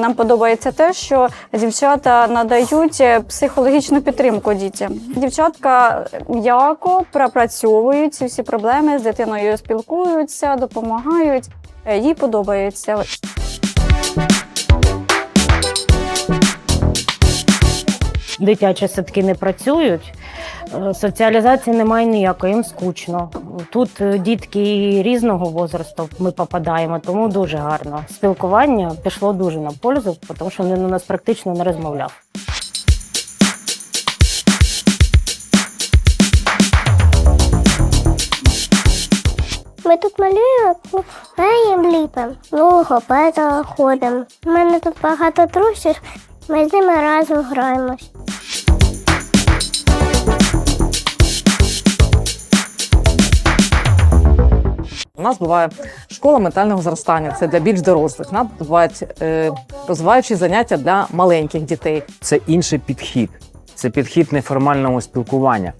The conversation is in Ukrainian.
Нам подобається те, що дівчата надають е, психологічну підтримку дітям. Дівчатка м'яко пропрацьовують ці всі проблеми з дитиною, спілкуються, допомагають. Е, Їй подобається. Дитячі садки не працюють, соціалізації немає ніякої, їм скучно. Тут е, дітки різного возрасту ми попадаємо, тому дуже гарно. Спілкування пішло дуже на пользу, тому що він у нас практично не розмовляв. Ми тут малюємо, граємо ліпимо, логопеда ходимо. У мене тут багато друзів, ми з ними разом граємось. У нас буває школа ментального зростання, це для більш дорослих. Нам бувають е, розвиваючі заняття для маленьких дітей. Це інший підхід. Це підхід неформального спілкування.